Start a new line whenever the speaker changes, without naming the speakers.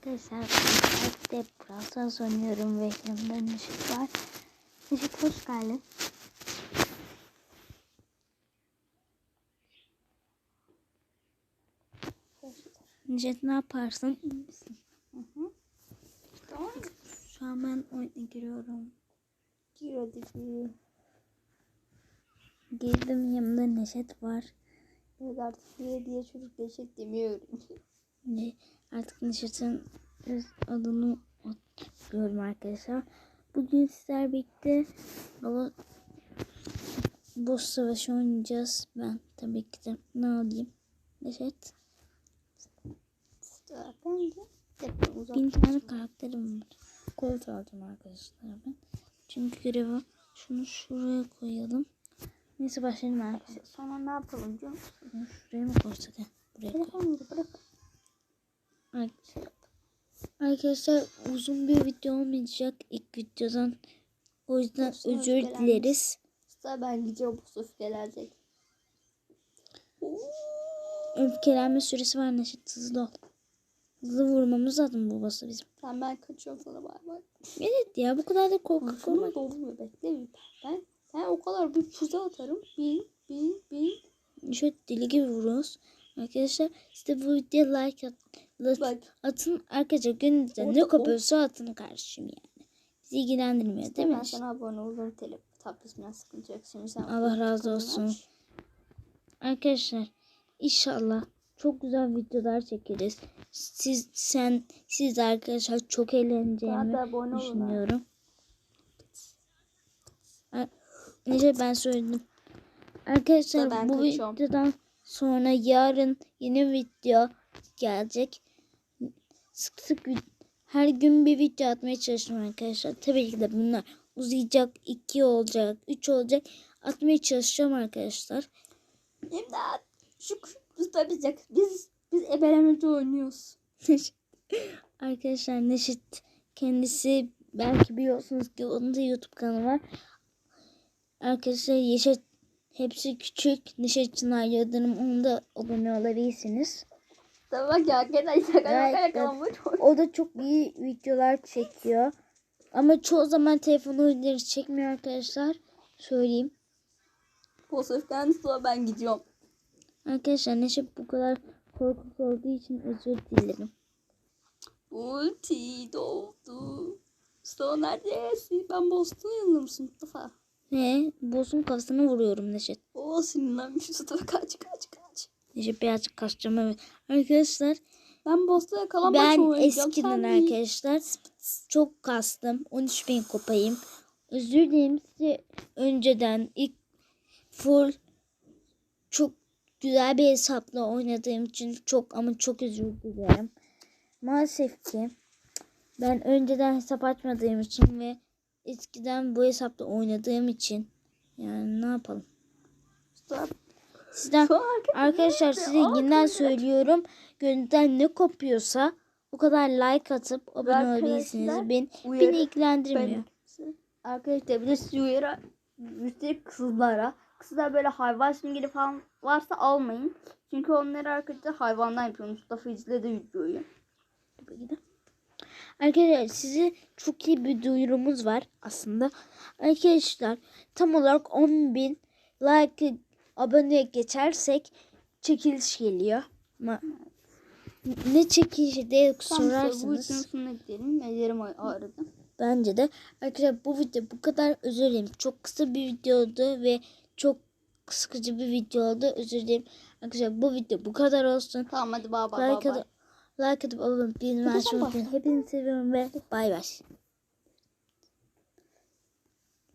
Arkadaşlar de Brawl oynuyorum ve yanımda Neşet var. Neşet hoş geldin. Neşet ne yaparsın? İyi misin?
Tamam.
Şu an ben oyuna giriyorum.
Gir hadi gir.
Girdim yanımda Neşet var.
Evet artık diye diye çocuk geçecek demiyorum.
Ne, artık öz adını atıyorum arkadaşlar. Bugün sizler birlikte baba boss savaşı oynayacağız. Ben tabii ki de ne alayım? Neşet.
Uzak.
Bin tane karakterim var. Colt alacağım arkadaşlar ben. Çünkü görevi şunu şuraya koyalım. Neyse başlayalım arkadaşlar.
Sonra ne yapalım biliyor musun?
Şuraya mı koysak? Arkadaşlar uzun bir video olmayacak ilk videodan. O yüzden
Olsun,
özür dileriz.
Sonra ben gideceğim bu sofragelecek.
Öfkelenme süresi var Neşet hızlı ol. Hızlı vurmamız lazım bu bası bizim.
Tamam ben kaçıyorum sana bay bay.
Evet ya bu kadar da korkak olma.
dolmuyor bekle bir. Ben, ben o kadar bir füze atarım. Bin bin bin.
Şöyle deli gibi vuruyoruz. Arkadaşlar size bu videoya like at, at-
Bak
atın. Arkadaşlar
Orada
ne kopuyorsa atın karşım yani. Bizi ilgilendirmiyor değil mi?
ben sana abone olurum. Tele tabletimden sıkıntı yok. Şimdi sen
Allah razı olsun.
aç.
Arkadaşlar inşallah çok güzel videolar çekeriz. Siz sen siz arkadaşlar çok eğleneceğimi düşünüyorum. Neyse ben söyledim. Arkadaşlar
Ben
bu
kaçıyorum.
videodan sonra yarın yeni video gelecek. Sık sık her gün bir video atmaya çalışıyorum arkadaşlar. Tabii ki de bunlar uzayacak, 2 olacak, 3 olacak. Atmaya çalışacağım arkadaşlar.
İmdat. Şu tutabilecek. Biz biz ebelemeci oynuyoruz.
Arkadaşlar Neşet kendisi belki biliyorsunuz ki onun da YouTube kanalı var. Arkadaşlar Yeşet hepsi küçük. Neşet Çınar Yıldırım onu da abone olabilirsiniz.
Tamam ya gene
Evet,
yakalamış.
O da çok iyi videolar çekiyor. Ama çoğu zaman telefon oyunları çekmiyor arkadaşlar. Söyleyeyim.
Pozitiften sonra ben gidiyorum.
Arkadaşlar Neşet bu kadar korkak olduğu için özür dilerim.
Ulti doldu. Mustafa neredesin? Ben Boston yanında mısın Mustafa?
Ve boss'un kafasına vuruyorum Neşet.
O sinirlenmiş Mustafa kaç kaç kaç.
Neşet birazcık kaçacağım. Arkadaşlar
Ben Boston'a yakalanmak
Ben eskiden arkadaşlar çok kastım. 13 bin kopayım. Özür dilerim size önceden ilk full çok güzel bir hesapla oynadığım için çok ama çok özür dilerim. Maalesef ki ben önceden hesap açmadığım için ve eskiden bu hesapla oynadığım için yani ne yapalım.
Mustafa-
Sizden Arkadaşlar size yeniden söylüyorum. Gönülden ne kopuyorsa o kadar like atıp abone olabilirsiniz. Ben, beni ilgilendirmiyor.
Ben- Arkadaşlar bir de sizi uyarı üstelik kızlara. Kızlar böyle hayvan simgeli falan varsa almayın. Çünkü onları arkadaşlar hayvandan yapıyor. Mustafa izledi videoyu.
Arkadaşlar size çok iyi bir duyurumuz var aslında. Arkadaşlar tam olarak 10.000 like aboneye geçersek çekiliş geliyor. Ama ne çekilişi diye
işte bu videonun sonuna gidelim. Ellerim ağrıdı.
bence de arkadaşlar bu video bu kadar özür dilerim. Çok kısa bir videoydu ve çok sıkıcı bir video oldu. Özür dilerim. Arkadaşlar bu video bu kadar olsun.
Tamam hadi bay bay
Like atıp, abone olmayı, unutmayın. Hepinizi seviyorum ve bay bay.